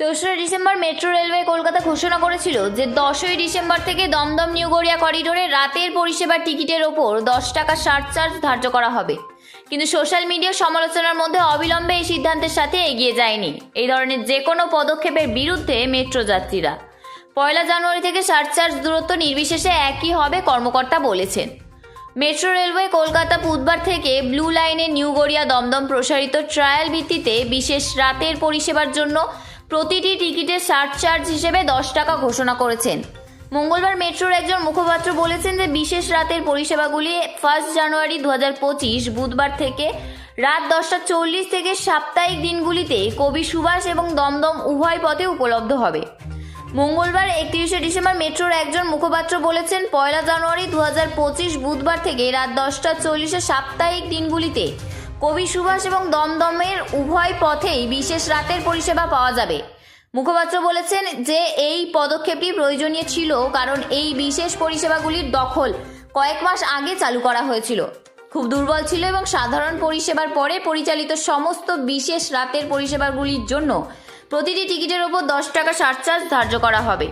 দোসরা December metro railway Kolkata ঘোষণা করেছিল যে দশই ডিসেম্বর থেকে দমদম নিউ গড়িয়া করিডোরে রাতের পরিষেবার টিকিটের ওপর দশ টাকা সারচার্জ ধার্য করা হবে। কিন্তু সোশ্যাল মিডিয়া সমালোচনার মধ্যে অবিলম্বে এই সিদ্ধান্তের সাথে এগিয়ে যায়নি। এই ধরনের যে কোনো পদক্ষেপের বিরুদ্ধে মেট্রো যাত্রীরা। পয়লা জানুয়ারি থেকে সারচার্জ দূরত্ব নির্বিশেষে একই হবে, কর্মকর্তা বলেছেন। মেট্রো রেলওয়ে কলকাতা বুধবার থেকে ব্লু লাইনে নিউ গড়িয়া দমদম প্রসারিত ট্রায়াল ভিত্তিতে বিশেষ রাতের পরিষেবার জন্য প্রতিটি টিকিটের সারচার্জ হিসেবে দশ টাকা ঘোষণা করেছেন। মঙ্গলবার মেট্রোর একজন মুখপাত্র বলেছেন যে বিশেষ রাতের পরিষেবাগুলি ফার্স্ট জানুয়ারি দু হাজার পঁচিশ, বুধবার থেকে রাত দশটা চল্লিশ থেকে সাপ্তাহিক দিনগুলিতে কবি সুভাষ এবং দমদম উভয় পথে উপলব্ধ হবে। মঙ্গলবার একত্রিশে ডিসেম্বর মেট্রোর একজন মুখপাত্র বলেছেন, পয়লা জানুয়ারি দু হাজার পঁচিশ, বুধবার থেকে রাত দশটা চল্লিশে সাপ্তাহিক দিনগুলিতে কবি সুভাষ এবং দমদমের উভয় পথেই বিশেষ রাতের পরিষেবা পাওয়া যাবে। মুখপাত্র বলেছেন যে, এই পদক্ষেপটি প্রয়োজনীয় ছিল কারণ এই বিশেষ পরিষেবাগুলির দখল কয়েক মাস আগে চালু করা হয়েছিল। খুব দুর্বল ছিল এবং সাধারণ পরিষেবার পরে পরিচালিত সমস্ত বিশেষ রাতের পরিষেবাগুলির জন্য প্রতিটি টিকিটের ওপর দশ টাকা সারচার্জ ধার্য করা হবে।